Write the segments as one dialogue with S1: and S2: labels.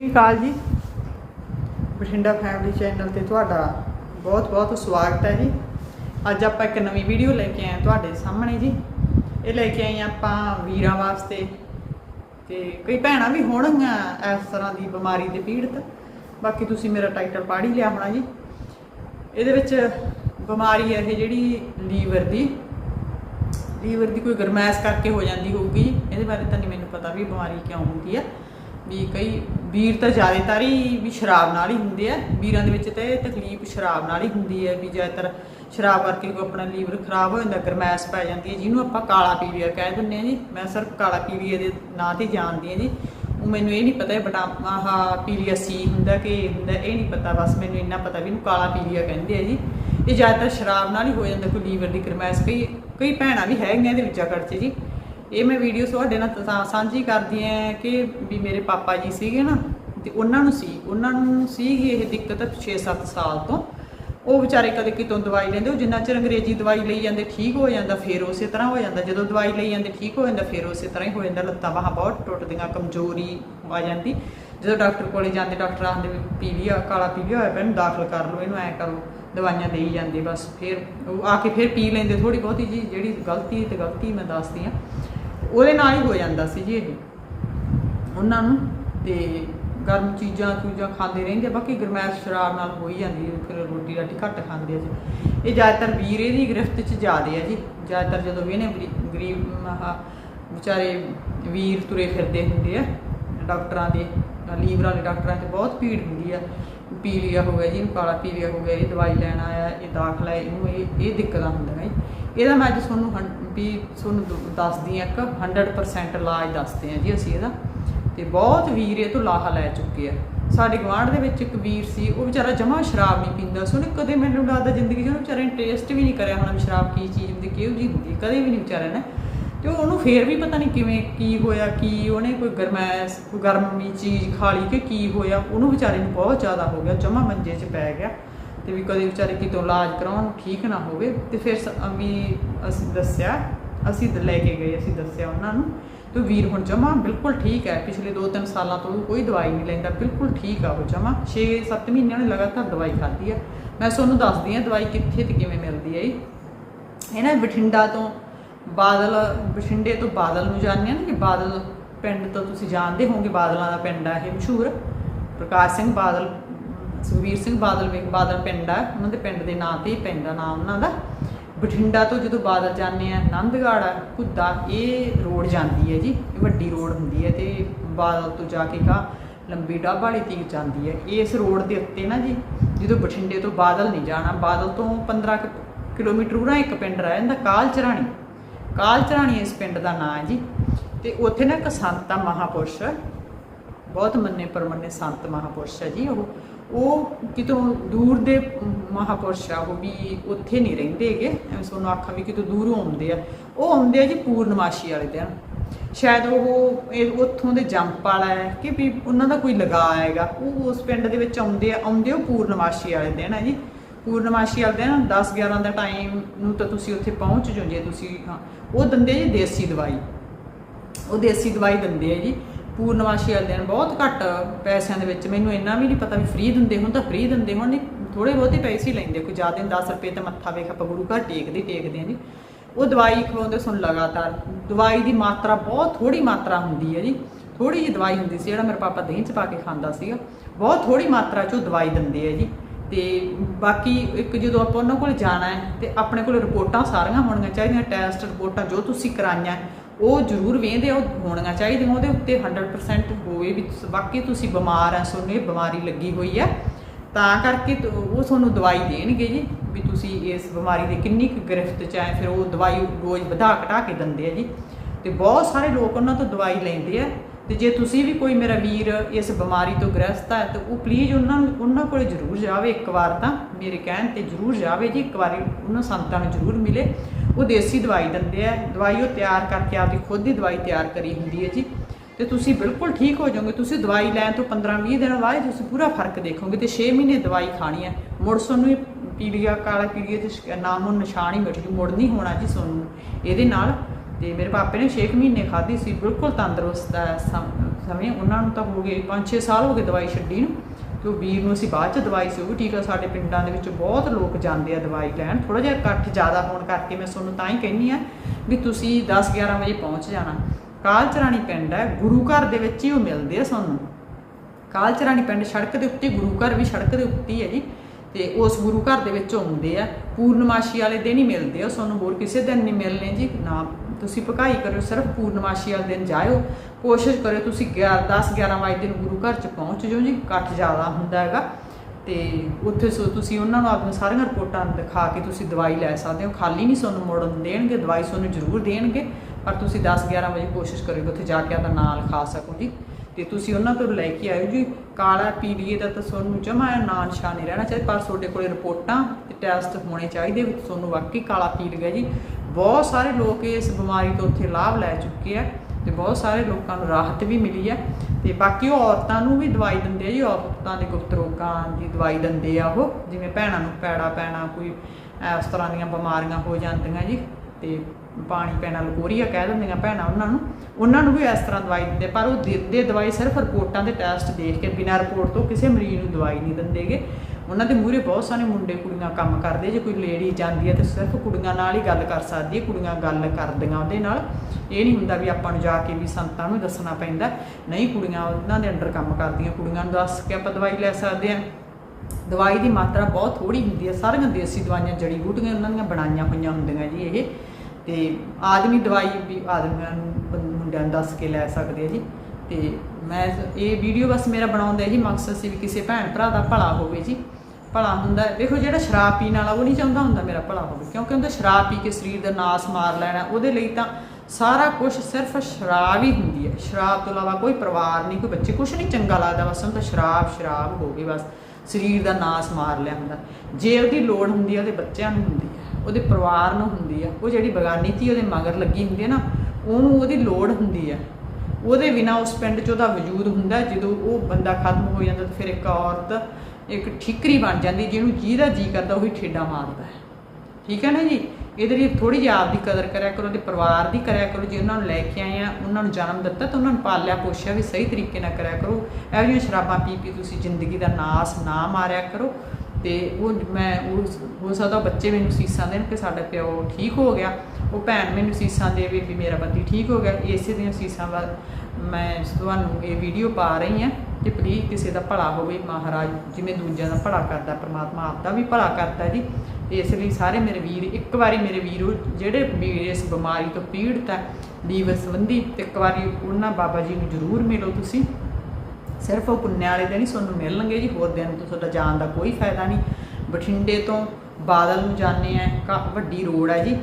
S1: ਸਤਿ ਸ਼੍ਰੀ ਅਕਾਲ ਜੀ। Bathinda family channel ਤੇ ਤੁਹਾਡਾ ਬਹੁਤ-ਬਹੁਤ ਸਵਾਗਤ ਹੈ ਜੀ। ਅੱਜ ਆਪਾਂ ਇੱਕ ਨਵੀਂ ਵੀਡੀਓ ਲੈ ਕੇ ਆਏ ਤੁਹਾਡੇ ਸਾਹਮਣੇ ਜੀ। ਇਹ ਲੈ ਕੇ ਆਏ ਹਾਂ ਆਪਾਂ ਵੀਰਾਂ ਵਾਸਤੇ। ਤੇ ਕਈ ਭੈਣਾਂ ਵੀ ਹੋਣਗੀਆਂ ਇਸ ਤਰ੍ਹਾਂ ਦੀ ਬਿਮਾਰੀ ਦੇ ਪੀੜਤ। ਬਾਕੀ ਤੁਸੀਂ ਮੇਰਾ ਟਾਈਟਲ ਪੜ੍ਹ ਹੀ ਲਿਆ ਹੋਣਾ ਜੀ। ਇਹਦੇ ਵਿੱਚ ਬਿਮਾਰੀ ਹੈ ਇਹ ਜਿਹੜੀ ਲੀਵਰ ਦੀ। ਲੀਵਰ ਦੀ ਕੋਈ ਗਰਮੈਸ਼ ਕਰਕੇ ਹੋ ਜਾਂਦੀ ਹੋਊਗੀ। ਇਹਦੇ ਬਾਰੇ ਤਾਂ ਨਹੀਂ ਮੈਨੂੰ ਪਤਾ ਵੀ ਬਿਮਾਰੀ ਕਿਉਂ ਹੁੰਦੀ ਹੈ ਵੀ ਕਈ ਵੀਰ ਤਾਂ ਜ਼ਿਆਦਾਤਰ ਹੀ ਵੀ ਸ਼ਰਾਬ ਨਾਲ ਹੀ ਹੁੰਦੇ ਆ। ਵੀਰਾਂ ਦੇ ਵਿੱਚ ਤਾਂ ਇਹ ਤਕਲੀਫ ਸ਼ਰਾਬ ਨਾਲ ਹੀ ਹੁੰਦੀ ਹੈ ਵੀ ਜ਼ਿਆਦਾਤਰ ਸ਼ਰਾਬ ਕਰਕੇ ਕੋਈ ਆਪਣਾ ਲੀਵਰ ਖਰਾਬ ਹੋ ਜਾਂਦਾ, ਗਰਮੈਸ਼ ਪੈ ਜਾਂਦੀ ਹੈ। ਜਿਹਨੂੰ ਆਪਾਂ ਕਾਲਾ ਪੀਲੀਆ ਕਹਿ ਦਿੰਦੇ ਆ ਜੀ। ਮੈਂ ਸਿਰਫ ਕਾਲਾ ਪੀਲੀਆ ਦੇ ਨਾਂ ਤੇ ਜਾਣਦੀ ਹਾਂ ਜੀ। ਉਹ ਮੈਨੂੰ ਇਹ ਨਹੀਂ ਪਤਾ ਇਹ ਬਟਾ, ਆਹ ਪੀਲੀਆ ਸੀ ਹੁੰਦਾ ਕਿ ਇਹ ਹੁੰਦਾ, ਇਹ ਨਹੀਂ ਪਤਾ। ਬਸ ਮੈਨੂੰ ਇੰਨਾ ਪਤਾ ਵੀ ਇਹਨੂੰ ਕਾਲਾ ਪੀਲੀਆ ਕਹਿੰਦੇ ਆ ਜੀ। ਇਹ ਜ਼ਿਆਦਾਤਰ ਸ਼ਰਾਬ ਨਾਲ ਹੀ ਹੋ ਜਾਂਦਾ ਕੋਈ ਲੀਵਰ ਦੀ ਗਰਮੈਸ਼। ਕਈ ਕਈ ਭੈਣਾਂ ਵੀ ਹੈਗੀਆਂ ਇਹਦੇ ਵਿੱਚ ਅਕੜ 'ਚ ਜੀ। ਇਹ ਮੈਂ ਵੀਡੀਓ ਤੁਹਾਡੇ ਨਾਲ ਸਾਂਝੀ ਕਰਦੀ ਹਾਂ ਕਿ ਵੀ ਮੇਰੇ ਪਾਪਾ ਜੀ ਸੀਗੇ ਨਾ, ਤੇ ਉਹਨਾਂ ਨੂੰ ਸੀ, ਉਹਨਾਂ ਨੂੰ ਸੀਗੀ ਇਹ ਦਿੱਕਤ 6-7 ਸਾਲ ਤੋਂ। ਉਹ ਵਿਚਾਰੇ ਕਦੇ ਕਿਤੋਂ ਦਵਾਈ ਲੈਂਦੇ, ਉਹ ਜਿੰਨਾ ਚਿਰ ਅੰਗਰੇਜ਼ੀ ਦਵਾਈ ਲਈ ਜਾਂਦੇ ਠੀਕ ਹੋ ਜਾਂਦਾ, ਫਿਰ ਉਸੇ ਤਰ੍ਹਾਂ ਹੋ ਜਾਂਦਾ। ਜਦੋਂ ਦਵਾਈ ਲਈ ਜਾਂਦੇ ਠੀਕ ਹੋ ਜਾਂਦਾ, ਫਿਰ ਉਸੇ ਤਰ੍ਹਾਂ ਹੀ ਹੋ ਜਾਂਦਾ, ਲੱਤਾਂ ਬਾਹਾਂ ਬਹੁਤ ਟੁੱਟਦੀਆਂ, ਕਮਜ਼ੋਰੀ ਆ ਜਾਂਦੀ। ਜਦੋਂ ਡਾਕਟਰ ਕੋਲੇ ਜਾਂਦੇ, ਡਾਕਟਰ ਆਂਦੇ ਵੀ ਪੀਲੀਆ ਕਾਲਾ ਪੀਲੀਆ ਹੋਇਆ ਪਿਆ, ਇਹਨੂੰ ਦਾਖਲ ਕਰ ਲਓ, ਇਹਨੂੰ ਐ ਕਰੋ, ਦਵਾਈਆਂ ਦੇਈ ਜਾਂਦੇ ਬਸ, ਫਿਰ ਉਹ ਆ ਕੇ ਫਿਰ ਪੀ ਲੈਂਦੇ ਥੋੜੀ ਬਹੁਤੀ ਜੀ, ਜਿਹੜੀ ਗਲਤੀ ਤੇ ਗਲਤੀ ਮੈਂ ਦੱਸਦੀ ਆ ਉਹਦੇ ਨਾਲ ਹੀ ਹੋ ਜਾਂਦਾ ਸੀ ਜੀ ਇਹ। ਉਹਨਾਂ ਨੂੰ ਤੇ ਗਰਮ ਚੀਜ਼ਾਂ ਚੂਜ਼ਾਂ ਖਾਂਦੇ ਰਹਿੰਦੇ ਬਾਕੀ ਗਰਮੈਸ਼ ਸ਼ਰਾਬ ਨਾਲ ਹੋ ਹੀ ਜਾਂਦੀ ਹੈ। ਫਿਰ ਰੋਟੀ ਰਾਟੀ ਘੱਟ ਖਾਂਦੇ ਆ ਜੀ। ਇਹ ਜ਼ਿਆਦਾਤਰ ਵੀਰ ਇਹਦੀ ਗ੍ਰਿਫਤ 'ਚ ਜ਼ਿਆਦੇ ਆ ਜੀ। ਜ਼ਿਆਦਾਤਰ ਜਦੋਂ ਵੀ ਇਹਨੇ ਗਰੀਬ ਵਿਚਾਰੇ ਵੀਰ ਤੁਰੇ ਫਿਰਦੇ ਹੁੰਦੇ ਆ, ਡਾਕਟਰਾਂ ਦੇ। ਲੀਵਰ ਵਾਲੇ ਡਾਕਟਰਾਂ 'ਚ ਬਹੁਤ ਭੀੜ ਹੁੰਦੀ ਆ। ਪੀਲੀਆ ਹੋ ਗਿਆ ਜੀ ਇਹਨੂੰ ਕਾਲਾ ਪੀਲੀਆ ਹੋ ਗਿਆ ਇਹ ਦਵਾਈ ਲੈਣ ਆਇਆ ਇਹ ਦਾਖਲਾ ਹੈ, ਇਹਨੂੰ ਇਹ ਇਹ ਦਿੱਕਤਾਂ ਹੁੰਦੀਆਂ ਜੀ ਇਹਦਾ ਮੈਂ ਅੱਜ ਤੁਹਾਨੂੰ ਹੰ- ਵੀ ਤੁਹਾਨੂੰ ਦੱਸਦੀ ਆ ਇੱਕ 100% ਇਲਾਜ ਦੱਸਦੇ ਆ ਜੀ ਅਸੀਂ ਇਹਦਾ। ਤੇ ਬਹੁਤ ਵੀਰ ਇਹ ਤੋਂ ਲਾਹਾ ਲੈ ਚੁੱਕੇ ਆ। ਸਾਡੇ ਗਵਾਂਢ ਦੇ ਵਿੱਚ ਇੱਕ ਵੀਰ ਸੀ ਉਹ ਵਿਚਾਰਾ ਜਮਾ ਸ਼ਰਾਬ ਨਹੀਂ ਪੀਂਦਾ ਸੀ ਉਹਨੇ ਕਦੇ ਮੈਨੂੰ ਲੱਗਦਾ ਜ਼ਿੰਦਗੀ 'ਚ ਉਹਨੇ ਵਿਚਾਰੇ ਨੇ ਟੇਸਟ ਵੀ ਨਹੀਂ ਕਰਿਆ ਹੋਣਾ ਵੀ ਸ਼ਰਾਬ ਕੀ ਚੀਜ਼ ਹੁੰਦੀ ਕਿਹੋ ਜਿਹੀ ਹੁੰਦੀ ਕਦੇ ਵੀ ਨਹੀਂ ਵਿਚਾਰੇ ਨੇ ਤੇ ਉਹਨੂੰ ਫੇਰ ਵੀ ਪਤਾ ਨਹੀਂ ਕਿਵੇਂ ਕੀ ਹੋਇਆ, ਕੀ ਉਹਨੇ ਕੋਈ ਗਰਮੈਸ਼, ਕੋਈ ਗਰਮੀ ਚੀਜ਼ ਖਾ ਲਈ ਕਿ ਕੀ ਹੋਇਆ? ਉਹਨੂੰ ਵਿਚਾਰੇ ਨੂੰ ਬਹੁਤ ਜ਼ਿਆਦਾ ਹੋ ਗਿਆ, ਜਮਾ ਮੰਜੇ 'ਚ ਪੈ ਗਿਆ ਤੇ ਵੀ ਕਦੇ ਵਿਚਾਰੇ ਕਿਤੋਂ ਇਲਾਜ ਕਰਾਉਣ ਠੀਕ ਨਾ ਹੋਵੇ ਤੇ ਫਿਰ ਸ- ਵੀ ਅਸੀਂ ਦੱਸਿਆ, ਅਸੀਂ ਲੈ ਕੇ ਗਏ, ਅਸੀਂ ਦੱਸਿਆ ਉਹਨਾਂ ਨੂੰ ਤੇ ਵੀਰ ਹੁਣ ਜਮਾ ਬਿਲਕੁਲ ਠੀਕ ਹੈ, ਪਿਛਲੇ 2-3 ਸਾਲਾਂ ਤੋਂ ਕੋਈ ਦਵਾਈ ਨਹੀਂ ਲੈਂਦਾ, ਬਿਲਕੁਲ ਠੀਕ ਆ ਉਹ ਜਮਾ। 6-7 ਮਹੀਨਿਆਂ ਨੇ ਲਗਾਤਾਰ ਦਵਾਈ ਖਾਧੀ ਹੈ ਮੈਂ ਤੁਹਾਨੂੰ ਦੱਸਦੀ ਹਾਂ ਦਵਾਈ ਕਿੱਥੇ ਤੇ ਕਿਵੇਂ ਮਿਲਦੀ ਹੈ ਇਹ ਨਾ ਬਠਿੰਡਾ ਤੋਂ ਬਾਦਲ, ਬਠਿੰਡੇ ਤੋਂ ਬਾਦਲ ਨੂੰ ਜਾਣਦੇ ਆ ਨਾ ਕਿ ਬਾਦਲ ਪਿੰਡ ਤੋਂ ਤੁਸੀਂ ਜਾਣਦੇ ਹੋਵੋਗੇ, ਬਾਦਲਾਂ ਦਾ ਪਿੰਡ ਆ ਇਹ ਮਸ਼ਹੂਰ। ਪ੍ਰਕਾਸ਼ ਸਿੰਘ ਬਾਦਲ, ਸੁਖਬੀਰ ਸਿੰਘ ਬਾਦਲ ਵੇਖ ਬਾਦਲ ਪਿੰਡ ਆ, ਉਹਨਾਂ ਦੇ ਪਿੰਡ ਦੇ ਨਾਂ ਤੇ ਹੀ ਪੈਂਦਾ ਨਾਮ ਉਹਨਾਂ ਦਾ। ਬਠਿੰਡਾ ਤੋਂ ਜਦੋਂ ਬਾਦਲ ਜਾਂਦੇ ਆ ਆਨੰਦਗੜ੍ਹ ਆ ਕੁੱਦਾ ਇਹ ਰੋਡ ਜਾਂਦੀ ਹੈ ਜੀ, ਇਹ ਵੱਡੀ ਰੋਡ ਹੁੰਦੀ ਹੈ ਤੇ ਬਾਦਲ ਤੋਂ ਜਾ ਕੇ ਕਾ ਲੰਬੀ ਡੱਬ ਵਾਲੀ ਤੀਕ ਜਾਂਦੀ ਹੈ। ਇਸ ਰੋਡ ਦੇ ਉੱਤੇ ਨਾ ਜੀ, ਜਦੋਂ ਬਠਿੰਡੇ ਤੋਂ ਬਾਦਲ ਨਹੀਂ ਜਾਣਾ, ਬਾਦਲ ਤੋਂ 15 ਕਿਲੋਮੀਟਰ ਉਰਾਂ ਇੱਕ ਪਿੰਡ ਰਹਿ ਜਾਂਦਾ ਕਾਲ ਚਰਾਣੀ ਕਾਲ ਚਰਾਣੀ ਇਸ ਪਿੰਡ ਦਾ ਨਾਂ ਹੈ ਜੀ। ਤੇ ਉੱਥੇ ਨਾ ਇੱਕ ਸੰਤ ਆ ਮਹਾਪੁਰਸ਼। ਬਹੁਤ ਮੰਨੇ ਪਰਮੰਨੇ ਸੰਤ ਮਹਾਪੁਰਸ਼ ਹੈ ਜੀ ਉਹ। ਉਹ ਕਿਤੋਂ ਦੂਰ ਦੇ ਮਹਾਪੁਰਸ਼ ਆ ਉਹ ਵੀ ਉੱਥੇ ਨਹੀਂ ਰਹਿੰਦੇ ਹੈਗੇ। ਐਵੇਂ ਤੁਹਾਨੂੰ ਆਖਾਂ ਵੀ ਕਿਤੋਂ ਦੂਰੋਂ ਆਉਂਦੇ ਆ। ਉਹ ਆਉਂਦੇ ਆ ਜੀ ਪੂਰਨਮਾਸ਼ੀ ਵਾਲੇ ਦਿਨ। ਸ਼ਾਇਦ ਉਹ ਇਹ ਉੱਥੋਂ ਦੇ ਜੰਪ ਵਾਲਾ ਹੈ ਕਿ ਵੀ ਉਹਨਾਂ ਦਾ ਕੋਈ ਲਗਾ ਆਏਗਾ। ਉਹ ਉਸ ਪਿੰਡ ਦੇ ਵਿੱਚ ਆਉਂਦੇ ਆ, ਆਉਂਦੇ ਉਹ ਪੂਰਨਮਾਸ਼ੀ ਵਾਲੇ ਦਿਨ ਹੈ ਜੀ। ਪੂਰਨਮਾਸ਼ੀ ਵਾਲੇ ਦਿਨ 10 11 ਦਾ ਟਾਈਮ ਨੂੰ ਤਾਂ ਤੁਸੀਂ ਉੱਥੇ ਪਹੁੰਚ ਜਾਓ ਜੇ ਤੁਸੀਂ, ਹਾਂ। ਉਹ ਦਿੰਦੇ ਜੀ ਦੇਸੀ ਦਵਾਈ। ਉਹ ਦੇਸੀ ਦਵਾਈ ਦਿੰਦੇ ਆ ਜੀ। ਪੂਰਨਮਾਸ਼ੀ ਵਾਲੇ ਦਿਨ ਬਹੁਤ ਘੱਟ ਪੈਸਿਆਂ ਦੇ ਵਿੱਚ। ਮੈਨੂੰ ਇੰਨਾ ਵੀ ਨਹੀਂ ਪਤਾ ਵੀ ਫ੍ਰੀ ਦਿੰਦੇ ਹੁਣ ਤਾਂ ਫ੍ਰੀ ਦਿੰਦੇ ਹੁਣ। ਨਹੀਂ ਥੋੜੇ ਬਹੁਤੇ ਪੈਸੇ ਹੀ ਲੈਂਦੇ ਕੋਈ ਜ਼ਿਆਦਾ ਨਹੀਂ 10 ਰੁਪਏ ਤੇ ਮੱਥਾ ਵੇਖ ਆਪਾਂ ਗੁਰੂ ਘਰ ਟੇਕਦੇ ਟੇਕਦੇ ਆ ਜੀ। ਉਹ ਦਵਾਈ ਖਵਾਉਂਦੇ ਸੁਣ ਲਗਾਤਾਰ। ਦਵਾਈ ਦੀ ਮਾਤਰਾ ਬਹੁਤ ਥੋੜੀ ਮਾਤਰਾ ਹੁੰਦੀ ਹੈ ਜੀ। ਥੋੜੀ ਜਿਹੀ ਦਵਾਈ ਹੁੰਦੀ ਸੀ ਜਿਹੜਾ ਮੇਰੇ ਪਾਪਾ ਦਹੀਂ ਚ ਪਾ ਕੇ ਖਾਂਦਾ ਸੀਗਾ। ਬਹੁਤ ਥੋੜੀ ਮਾਤਰਾ ਚ ਉਹ ਦਵਾਈ ਦਿੰਦੇ ਆ ਜੀ। ਤੇ ਬਾਕੀ ਇੱਕ ਜਦੋਂ ਆਪਾਂ ਉਹਨਾਂ ਕੋਲ ਜਾਣਾ ਹੈ ਤੇ ਆਪਣੇ ਕੋਲ ਰਿਪੋਰਟਾਂ ਸਾਰੀਆਂ ਹੋਣੀਆਂ ਚਾਹੀਦੀਆਂ, ਟੈਸਟ ਰਿਪੋਰਟਾਂ ਜੋ ਤੁਸੀਂ ਕਰਾਈਆਂ, ਉਹ ਜ਼ਰੂਰ ਵੇਂਦੇ ਉਹ ਹੋਣੀਆਂ ਚਾਹੀਦੀਆਂ, ਉਹਦੇ ਉੱਤੇ 100% ਹੋਵੇ ਵੀ ਤੁਸ- ਵਾਕਈ ਤੁਸੀਂ ਬਿਮਾਰ ਆ, ਤੁਹਾਨੂੰ ਇਹ ਬਿਮਾਰੀ ਲੱਗੀ ਹੋਈ ਹੈ ਤਾਂ ਕਰਕੇ ਉਹ ਤੁਹਾਨੂੰ ਦਵਾਈ ਦੇਣਗੇ ਜੀ, ਵੀ ਤੁਸੀਂ ਇਸ ਬਿਮਾਰੀ ਦੇ ਕਿੰਨੀ ਕੁ ਗ੍ਰਿਫਤ ਚ ਆਏ ਫਿਰ ਉਹ ਦਵਾਈ ਰੋਜ਼ ਵਧਾ ਘਟਾ ਕੇ ਦਿੰਦੇ ਆ ਜੀ। ਤੇ ਬਹੁਤ ਸਾਰੇ ਲੋਕ ਉਹਨਾਂ ਤੋਂ ਦਵਾਈ ਲੈਂਦੇ ਆ ਤੇ ਜੇ ਤੁਸੀਂ ਵੀ ਕੋਈ ਮੇਰਾ ਵੀਰ ਇਸ ਬਿਮਾਰੀ ਤੋਂ ਗ੍ਰਸਤ ਹੈ ਤਾਂ ਉਹ ਪਲੀਜ਼ ਉਹਨਾਂ ਨੂੰ, ਉਹਨਾਂ ਕੋਲ ਜ਼ਰੂਰ ਜਾਵੇ ਇੱਕ ਵਾਰ ਤਾਂ, ਮੇਰੇ ਕਹਿਣ ਤੇ ਜ਼ਰੂਰ ਜਾਵੇ ਜੀ, ਇੱਕ ਵਾਰੀ ਉਹਨਾਂ ਸੰਤਾਂ ਨੂੰ ਜ਼ਰੂਰ ਮਿਲੇ। ਉਹ ਦੇਸੀ ਦਵਾਈ ਦਿੰਦੇ ਆ, ਦਵਾਈ ਉਹ ਤਿਆਰ ਕਰਕੇ ਆਪਦੀ ਖੁਦ ਦੀ ਦਵਾਈ ਤਿਆਰ ਕਰੀ ਹੁੰਦੀ ਹੈ ਜੀ। ਤੇ ਤੁਸੀਂ ਬਿਲਕੁਲ ਠੀਕ ਹੋ ਜਾਓਗੇ, ਤੁਸੀਂ ਦਵਾਈ ਲੈਣ ਤੋਂ 15-20 ਦਿਨ ਬਾਅਦ ਤੁਸੀਂ ਪੂਰਾ ਫ਼ਰਕ ਦੇਖੋਗੇ ਤੇ 6 ਮਹੀਨੇ ਦਵਾਈ ਖਾਣੀ ਹੈ। ਮੁੜ ਤੁਹਾਨੂੰ ਇਹ ਪੀਲੀਆ, ਕਾਲਾ ਪੀਲੀਆ ਤੇ ਸ਼ਿਕ- ਨਾਮੋ ਨਿਸ਼ਾਨ ਹੀ ਮਿਟ ਜੂ, ਮੁੜ ਨਹੀਂ ਹੋਣਾ ਜੀ ਤੁਹਾਨੂੰ। ਇਹਦੇ ਨਾਲ ਤੇ ਮੇਰੇ ਪਾਪੇ ਨੇ 6 ਮਹੀਨੇ ਖਾਧੀ ਸੀ, ਬਿਲਕੁਲ ਤੰਦਰੁਸਤ ਹੈ ਸਮੇਂ ਉਹਨਾਂ ਨੂੰ ਤਾਂ ਹੋ ਗਏ 5-6 ਸਾਲ ਹੋ ਗਏ ਦਵਾਈ ਛੱਡੀ ਨੂੰ, ਤੇ ਉਹ ਵੀਰ ਨੂੰ ਅਸੀਂ ਬਾਅਦ ਚ ਦਵਾਈ ਸੀ, ਉਹ ਵੀ ਠੀਕ ਆ, ਸਾਡੇ ਪਿੰਡਾਂ ਦੇ ਵਿੱਚ ਬਹੁਤ ਲੋਕ ਜਾਂਦੇ ਆ ਦਵਾਈ ਲੈਣ ਥੋੜਾ ਜਿਹਾ ਇਕੱਠ ਜ਼ਿਆਦਾ ਹੋਣ ਕਰਕੇ ਮੈਂ ਤੁਹਾਨੂੰ ਤਾਂ ਹੀ ਕਹਿੰਨੀ ਆ ਵੀ ਤੁਸੀਂ 10-11 ਵਜੇ ਪਹੁੰਚ ਜਾਣਾ। ਕਾਲਚਰਾਣੀ ਪਿੰਡ ਹੈ, ਗੁਰੂ ਘਰ ਦੇ ਵਿੱਚ ਹੀ ਉਹ ਮਿਲਦੇ ਆ ਸਾਨੂੰ। ਕਾਲਚਰਾਣੀ ਪਿੰਡ ਸੜਕ ਦੇ ਉੱਤੇ, ਗੁਰੂ ਘਰ ਵੀ ਸੜਕ ਦੇ ਉੱਤੇ ਹੀ ਹੈ ਜੀ। ਤੇ ਉਸ ਗੁਰੂ ਘਰ ਦੇ ਵਿੱਚ ਆਉਂਦੇ ਆ। ਪੂਰਨਮਾਸ਼ੀ ਵਾਲੇ ਦਿਨ ਹੀ ਮਿਲਦੇ ਆ। ਸਾਨੂੰ ਹੋਰ ਕਿਸੇ ਦਿਨ ਨਹੀਂ ਮਿਲਣੇ ਜੀ। ਨਾ ਤੁਸੀਂ ਪਕਾਈ ਕਰਿਓ, ਸਿਰਫ ਪੂਰਨਮਾਸ਼ੀ ਵਾਲੇ ਦਿਨ ਜਾਇਓ। ਕੋਸ਼ਿਸ਼ ਕਰਿਓ ਤੁਸੀਂ 10 11 ਵਜੇ ਦਿਨ ਗੁਰੂ ਘਰ ਚ ਪਹੁੰਚ ਜਾਓ ਜੀ। ਇਕੱਠ ਜ਼ਿਆਦਾ ਹੁੰਦਾ ਹੈਗਾ। ਤੇ ਉੱਥੇ ਸੋ ਤੁਸੀਂ ਉਹਨਾਂ ਨੂੰ ਆਪਣੀਆਂ ਸਾਰੀਆਂ ਰਿਪੋਰਟਾਂ ਦਿਖਾ ਕੇ ਤੁਸੀਂ ਦਵਾਈ ਲੈ ਸਕਦੇ ਹੋ। ਖਾਲੀ ਨਹੀਂ ਤੁਹਾਨੂੰ ਮੋੜਨ ਦੇਣਗੇ, ਦਵਾਈ ਤੁਹਾਨੂੰ ਜ਼ਰੂਰ ਦੇਣਗੇ। ਪਰ ਤੁਸੀਂ 10 11 ਵਜੇ ਕੋਸ਼ਿਸ਼ ਕਰਿਓ ਉੱਥੇ ਜਾ ਕੇ ਆਪਦਾ ਨਾਂ ਲਿਖਾ ਸਕੋ ਜੀ। ਤੇ ਤੁਸੀਂ ਉਹਨਾਂ ਤੋਂ ਲੈ ਕੇ ਆਇਓ ਜੀ। ਕਾਲਾ ਪੀਲੀਏ ਦਾ ਤਾਂ ਤੁਹਾਨੂੰ ਜਮਾ ਨਾਂ ਨਿਸ਼ਾਨ ਨਹੀਂ ਰਹਿਣਾ ਚਾਹੀਦਾ, ਪਰ ਤੁਹਾਡੇ ਕੋਲੇ ਰਿਪੋਰਟਾਂ ਤੇ ਟੈਸਟ ਹੋਣੇ ਚਾਹੀਦੇ ਵੀ ਤੁਹਾਨੂੰ ਵਾਕਈ ਕਾਲਾ ਪੀਲ ਗਿਆ ਜੀ। ਬਹੁਤ ਸਾਰੇ ਲੋਕ ਇਸ ਬਿਮਾਰੀ ਤੋਂ ਉੱਥੇ ਲਾਭ ਲੈ ਚੁੱਕੇ ਆ ਤੇ ਬਹੁਤ ਸਾਰੇ ਲੋਕਾਂ ਨੂੰ ਰਾਹਤ ਵੀ ਮਿਲੀ ਹੈ ਤੇ ਬਾਕੀ ਉਹ ਔਰਤਾਂ ਨੂੰ ਵੀ ਦਵਾਈ ਦਿੰਦੇ ਆ ਜੀ, ਔਰਤਾਂ ਦੇ ਗੁਪਤ ਰੋਗਾਂ ਦੀ ਦਵਾਈ ਦਿੰਦੇ ਆ ਉਹ, ਜਿਵੇਂ ਭੈਣਾਂ ਨੂੰ ਪੈੜਾ ਪੈਣਾ, ਕੋਈ ਇਸ ਤਰ੍ਹਾਂ ਦੀਆਂ ਬਿਮਾਰੀਆਂ ਹੋ ਜਾਂਦੀਆਂ ਜੀ। ਤੇ ਪਾਣੀ ਪੈਣਾ ਲਕੋਰੀਆ ਕਹਿ ਦਿੰਦੀਆਂ ਭੈਣਾਂ ਉਹਨਾਂ ਨੂੰ। ਉਹਨਾਂ ਨੂੰ ਵੀ ਇਸ ਤਰ੍ਹਾਂ ਦਵਾਈ ਦਿੰਦੇ, ਪਰ ਉਹ ਦਿੰਦੇ ਦਵਾਈ ਸਿਰਫ ਰਿਪੋਰਟਾਂ ਦੇ ਟੈਸਟ ਦੇਖ ਕੇ ਬਿਨਾਂ ਰਿਪੋਰਟ ਤੋਂ ਕਿਸੇ ਮਰੀਜ਼ ਨੂੰ ਦਵਾਈ ਨਹੀਂ ਦਿੰਦੇਗੇ। ਉਹਨਾਂ ਦੇ ਮੂਹਰੇ ਬਹੁਤ ਸਾਰੇ ਮੁੰਡੇ ਕੁੜੀਆਂ ਕੰਮ ਕਰਦੇ, ਜੇ ਕੋਈ ਲੇਡੀ ਜਾਂਦੀ ਹੈ ਤੇ ਸਿਰਫ ਕੁੜੀਆਂ ਨਾਲ ਹੀ ਗੱਲ ਕਰ ਸਕਦੀ ਹੈ, ਕੁੜੀਆਂ ਗੱਲ ਕਰਦੀਆਂ ਉਹਦੇ ਨਾਲ। ਇਹ ਨਹੀਂ ਹੁੰਦਾ ਵੀ ਆਪਾਂ ਨੂੰ ਜਾ ਕੇ ਵੀ ਸੰਤਾਂ ਨੂੰ ਦੱਸਣਾ ਪੈਂਦਾ। ਨਹੀਂ, ਕੁੜੀਆਂ ਉਹਨਾਂ ਦੇ ਅੰਡਰ ਕੰਮ ਕਰਦੀਆਂ। ਕੁੜੀਆਂ ਨੂੰ ਦੱਸ ਕੇ ਆਪਾਂ ਦਵਾਈ ਲੈ ਸਕਦੇ ਹਾਂ। ਦਵਾਈ ਦੀ ਮਾਤਰਾ ਬਹੁਤ ਥੋੜੀ ਹੁੰਦੀ ਹੈ। ਸਾਰੀਆਂ ਦੇਸੀ ਦਵਾਈਆਂ ਜੜੀ ਬੂਟੀਆਂ ਉਹਨਾਂ ਦੀਆਂ ਬਣਾਈਆਂ ਹੋਈਆਂ ਹੁੰਦੀਆਂ ਜੀ ਇਹ। ਤੇ ਆਦਮੀ ਦਵਾਈ ਵੀ ਆਦਮੀਆਂ ਨੂੰ ਮੁੰਡਿਆਂ ਨੂੰ ਦੱਸ ਕੇ ਲੈ ਸਕਦੇ ਆ ਜੀ। ਤੇ ਮੈਂ ਇਹ ਵੀਡੀਓ ਬਸ ਮੇਰਾ ਬਣਾਉਣ ਦਾ ਇਹੀ ਮਕਸਦ ਸੀ ਵੀ ਕਿਸੇ ਭੈਣ ਭਰਾ ਦਾ ਭਲਾ ਹੋਵੇ ਜੀ। ਭਲਾ ਹੁੰਦਾ ਹੈ। ਦੇਖੋ ਜਿਹੜਾ ਸ਼ਰਾਬ ਪੀਣ ਵਾਲਾ ਉਹ ਨਹੀਂ ਚਾਹੁੰਦਾ ਹੁੰਦਾ ਮੇਰਾ ਭਲਾ ਹੋਵੇ, ਕਿਉਂਕਿ ਉਹਦਾ ਸ਼ਰਾਬ ਪੀ ਕੇ ਸਰੀਰ ਦਾ ਨਾਸ ਮਾਰ ਲੈਣਾ, ਉਹਦੇ ਲਈ ਤਾਂ ਸਾਰਾ ਕੁਝ ਸਿਰਫ ਸ਼ਰਾਬ ਹੀ ਹੁੰਦੀ ਹੈ। ਸ਼ਰਾਬ ਤੋਂ ਇਲਾਵਾ ਕੋਈ ਪਰਿਵਾਰ ਨਹੀਂ, ਕੋਈ ਬੱਚੇ ਕੁਝ ਨਹੀਂ ਚੰਗਾ ਲੱਗਦਾ, ਬਸ ਉਹਨੂੰ ਤਾਂ ਸ਼ਰਾਬ ਸ਼ਰਾਬ ਹੋ ਗਈ ਬਸ। ਸਰੀਰ ਦਾ ਨਾਸ ਮਾਰ ਲਿਆ ਹੁੰਦਾ। ਜੇ ਉਹਦੀ ਲੋੜ ਹੁੰਦੀ ਹੈ, ਉਹਦੇ ਬੱਚਿਆਂ ਨੂੰ ਹੁੰਦੀ ਹੈ। ਉਹਦੇ ਪਰਿਵਾਰ ਨੂੰ ਹੁੰਦੀ ਹੈ ਉਹ ਜਿਹੜੀ ਬਗਾਨੀ ਧੀ ਉਹਦੇ ਮਗਰ ਲੱਗੀ ਹੁੰਦੀ ਹੈ ਨਾ, ਉਹਨੂੰ ਉਹਦੀ ਲੋੜ ਹੁੰਦੀ ਹੈ ਉਹਦੇ ਬਿਨਾ ਉਸ ਪਿੰਡ 'ਚ ਉਹਦਾ ਵਜੂਦ ਹੁੰਦਾ, ਜਦੋਂ ਉਹ ਬੰਦਾ ਖਤਮ ਹੋ ਜਾਂਦਾ ਤਾਂ ਫਿਰ ਇੱਕ ਔਰਤ, ਇੱਕ ਠਿਕਰੀ ਬਣ ਜਾਂਦੀ, ਜਿਹਨੂੰ ਜਿਹਦਾ ਜੀ ਕਰਦਾ, ਉਹੀ ਠੇਡਾ ਮਾਰਦਾ ਹੈ। ਠੀਕ ਹੈ ਨਾ ਜੀ? ਇਹਦੇ ਲਈ ਥੋੜੀ ਜਿਹੀ ਆਪ ਦੀ ਕਦਰ ਕਰਿਆ ਕਰੋ ਤੇ ਪਰਿਵਾਰ ਦੀ ਕਰਿਆ ਕਰੋ। ਜੇ ਉਹਨਾਂ ਨੂੰ ਲੈ ਕੇ ਆਏ ਆ, ਉਹਨਾਂ ਨੂੰ ਜਨਮ ਦਿੱਤਾ, ਤਾਂ ਉਹਨਾਂ ਨੂੰ ਪਾਲਿਆ ਪੋਸ਼ਿਆ ਵੀ ਸਹੀ ਤਰੀਕੇ ਨਾਲ ਕਰਿਆ ਕਰੋ। ਇਹੋ ਜਿਹੀਆਂ ਸ਼ਰਾਬਾਂ ਪੀ ਪੀ ਤੁਸੀਂ ਜ਼ਿੰਦਗੀ ਦਾ ਨਾਸ ਨਾ ਮਾਰਿਆ ਕਰੋ। ਤੇ ਉਹ ਮੈਂ ਉਹ ਹੋ ਸਕਦਾ ਬੱਚੇ ਮੈਨੂੰ ਸੀਸਾਂ ਦੇਣ ਕਿ ਸਾਡਾ ਪਿਓ ਠੀਕ ਹੋ ਗਿਆ। ਉਹ ਭੈਣ ਮੈਨੂੰ ਸੀਸਾਂ ਦੇਵੇ ਵੀ ਮੇਰਾ ਪਤੀ ਠੀਕ ਹੋ ਗਿਆ। ਇਸੇ ਦੀਆਂ ਸੀਸਾਂ ਵੱਲ ਮੈਂ ਤੁਹਾਨੂੰ ਇਹ ਵੀਡੀਓ ਪਾ ਰਹੀ ਹਾਂ ਕਿ ਪਲੀਜ਼ ਕਿਸੇ ਦਾ ਭਲਾ ਹੋਵੇ। ਮਹਾਰਾਜ ਜਿਵੇਂ ਦੂਜਿਆਂ ਦਾ ਭਲਾ ਕਰਦਾ, ਪ੍ਰਮਾਤਮਾ ਆਪ ਦਾ ਵੀ ਭਲਾ ਕਰਦਾ ਜੀ। ਇਸ ਲਈ ਸਾਰੇ ਮੇਰੇ ਵੀਰ, ਇੱਕ ਵਾਰੀ ਮੇਰੇ ਵੀਰੋ, ਜਿਹੜੇ ਵੀਰ ਇਸ ਬਿਮਾਰੀ ਤੋਂ ਪੀੜਤ ਹੈ, ਲੀਵਰ ਸੰਬੰਧੀ, ਤੇ ਇੱਕ ਵਾਰੀ ਉਹਨਾਂ ਬਾਬਾ ਜੀ ਨੂੰ ਜ਼ਰੂਰ ਮਿਲੋ ਤੁਸੀਂ। ਸਿਰਫ ਉਹ ਪੁੰਨਿਆ ਵਾਲੇ ਦਿਨ ਹੀ ਤੁਹਾਨੂੰ ਮਿਲਣਗੇ ਜੀ, ਹੋਰ ਦਿਨ ਤੋਂ ਤੁਹਾਡਾ ਜਾਣ ਦਾ ਕੋਈ ਫਾਇਦਾ ਨਹੀਂ। ਬਠਿੰਡੇ ਤੋਂ ਬਾਦਲ ਨੂੰ ਜਾਂਦੇ ਆ ਕਾਫੀ ਵੱਡੀ ਰੋਡ ਹੈ ਜੀ,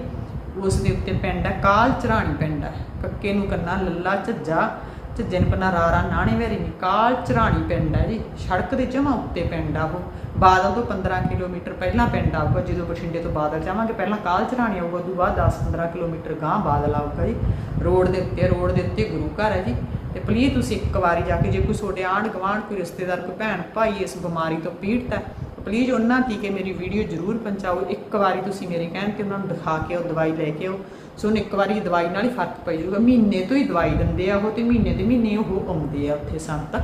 S1: ਉਸ ਦੇ ਉੱਤੇ ਪਿੰਡ ਹੈ ਕਾਲ ਚਰਾਣੀ ਪਿੰਡ ਹੈ ਕੱਕੇ ਨੂੰ ਕੰਨਾ ਲੱਲਾ ਝੱਜਾ, ਝੱਜੇ ਨੂੰ ਕੰਨਾ ਰਾਰਾ ਨਾਣੇ ਵੇਰੀ ਨਹੀਂ ਕਾਲ ਚਰਾਣੀ ਪਿੰਡ ਹੈ ਜੀ, ਸੜਕ ਦੇ ਜਮਾ ਉੱਤੇ ਪਿੰਡ ਆ ਉਹ। ਬਾਦਲ ਤੋਂ 15 ਕਿਲੋਮੀਟਰ ਪਹਿਲਾਂ ਪਿੰਡ ਆਊਗਾ, ਜਦੋਂ ਬਠਿੰਡੇ ਤੋਂ ਬਾਦਲ ਜਾਵਾਂਗੇ, ਪਹਿਲਾਂ ਕਾਲ ਚਰਾਣੀ ਆਊਗਾ, ਉਦੋਂ ਬਾਅਦ 10-15 ਕਿਲੋਮੀਟਰ ਗਾਂ ਬਾਦਲ ਆਊਗਾ ਜੀ। ਰੋਡ ਦੇ ਉੱਤੇ, ਰੋਡ ਦੇ ਉੱਤੇ ਗੁਰੂ ਘਰ ਹੈ ਜੀ। ਤੇ ਪਲੀਜ਼ ਤੁਸੀਂ ਇੱਕ ਵਾਰੀ ਜਾ ਕੇ ਜੇ ਕੋਈ ਤੁਹਾਡੇ ਆਂਢ ਗੁਆਂਢ, ਕੋਈ ਰਿਸ਼ਤੇਦਾਰ, ਕੋਈ ਭੈਣ ਭਾਈ ਇਸ ਬਿਮਾਰੀ ਤੋਂ ਪੀੜਤ ਹੈ, ਪਲੀਜ਼ ਉਹਨਾਂ ਤੀਕੇ ਮੇਰੀ ਵੀਡੀਓ ਜ਼ਰੂਰ ਪਹੁੰਚਾਓ, ਇੱਕ ਵਾਰੀ ਤੁਸੀਂ ਮੇਰੇ ਕਹਿਣ ਤੇ ਉਹਨਾਂ ਨੂੰ ਦਿਖਾ ਕੇ ਉਹ ਦਵਾਈ ਲੈ ਕੇ ਆਓ। ਸੋ ਉਹਨੂੰ ਇੱਕ ਵਾਰੀ ਦਵਾਈ ਨਾਲ ਹੀ ਫ਼ਰਕ ਪੈ ਜਾਊਗਾ, ਮਹੀਨੇ ਤੋਂ ਹੀ ਦਵਾਈ ਦਿੰਦੇ ਆ ਉਹ ਤੇ ਮਹੀਨੇ ਦੇ ਮਹੀਨੇ ਉਹ ਆਉਂਦੇ ਆ ਉੱਥੇ ਸੰਤ।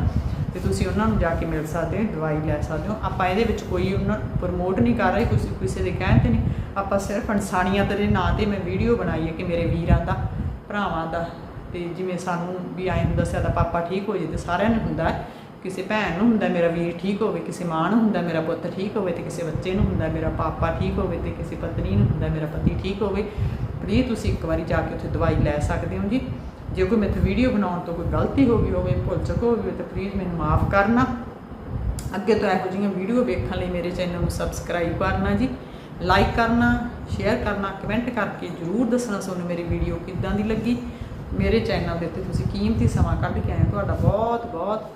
S1: ਤੇ ਤੁਸੀਂ ਉਹਨਾਂ ਨੂੰ ਜਾ ਕੇ ਮਿਲ ਸਕਦੇ ਹੋ, ਦਵਾਈ ਲੈ ਸਕਦੇ ਹੋ। ਆਪਾਂ ਇਹਦੇ ਵਿੱਚ ਕੋਈ ਉਹਨਾਂ ਪ੍ਰਮੋਟ ਨਹੀਂ ਕਰ ਰਹੇ ਕਿਸੇ ਕਿਸੇ ਦੇ ਕਹਿਣ ਤੇ ਨਹੀਂ। ਆਪਾਂ ਸਿਰਫ ਇਨਸਾਨੀਅਤ ਦੇ ਨਾਂ ਤੇ ਮੈਂ ਵੀਡੀਓ ਬਣਾਈ ਹੈ ਕਿ ਮੇਰੇ ਵੀਰਾਂ ਦਾ, ਭਰਾਵਾਂ ਦਾ ਤੇ ਜਿਵੇਂ ਸਾਨੂੰ ਵੀ ਆਏ ਨੂੰ ਦੱਸਿਆ ਤਾਂ ਪਾਪਾ ਠੀਕ ਹੋ ਜੇ ਤੇ ਸਾਰਿਆਂ ਨੂੰ ਹੁੰਦਾ ਕਿਸੇ ਭੈਣ ਨੂੰ ਹੁੰਦਾ ਮੇਰਾ ਵੀਰ ਠੀਕ ਹੋਵੇ, ਕਿਸੇ ਮਾਂ ਨੂੰ ਹੁੰਦਾ ਮੇਰਾ ਪੁੱਤ ਠੀਕ ਹੋਵੇ ਤੇ ਕਿਸੇ ਬੱਚੇ ਨੂੰ ਹੁੰਦਾ ਮੇਰਾ ਪਾਪਾ ਠੀਕ ਹੋਵੇ ਤੇ ਕਿਸੇ ਪਤਨੀ ਨੂੰ ਹੁੰਦਾ ਮੇਰਾ ਪਤੀ ਠੀਕ ਹੋਵੇ। ਪਲੀਜ਼ ਤੁਸੀਂ ਇੱਕ ਵਾਰੀ ਜਾ ਕੇ ਉੱਥੇ ਦਵਾਈ ਲੈ ਸਕਦੇ ਹੋ ਜੀ। ਜੇ ਕੋਈ ਮੈਥੋਂ ਵੀਡੀਓ ਬਣਾਉਣ ਤੋਂ ਕੋਈ ਗਲਤੀ ਹੋ ਗਈ ਹੋਵੇ, ਭੁੱਲ ਚੁੱਕ ਹੋਵੇ ਤਾਂ ਪਲੀਜ਼ ਮੈਨੂੰ ਮਾਫ ਕਰਨਾ। ਅੱਗੇ ਤੋਂ ਇਹੋ ਜਿਹੀਆਂ ਵੀਡੀਓ ਵੇਖਣ ਲਈ ਮੇਰੇ ਚੈਨਲ ਨੂੰ ਸਬਸਕ੍ਰਾਈਬ ਕਰਨਾ ਜੀ। ਲਾਈਕ ਕਰਨਾ ਸ਼ੇਅਰ ਕਰਨਾ ਕਮੈਂਟ ਕਰਕੇ ਜਰੂਰ ਦੱਸਣਾ ਤੁਹਾਨੂੰ ਮੇਰੀ ਵੀਡੀਓ ਕਿੱਦਾਂ ਦੀ ਲੱਗੀ। ਮੇਰੇ ਚੈਨਲ ਦੇ ਉੱਤੇ ਤੁਸੀਂ ਕੀਮਤੀ ਸਮਾਂ ਕੱਢ ਕੇ ਆਏ ਹੋ। ਤੁਹਾਡਾ ਬਹੁਤ ਬਹੁਤ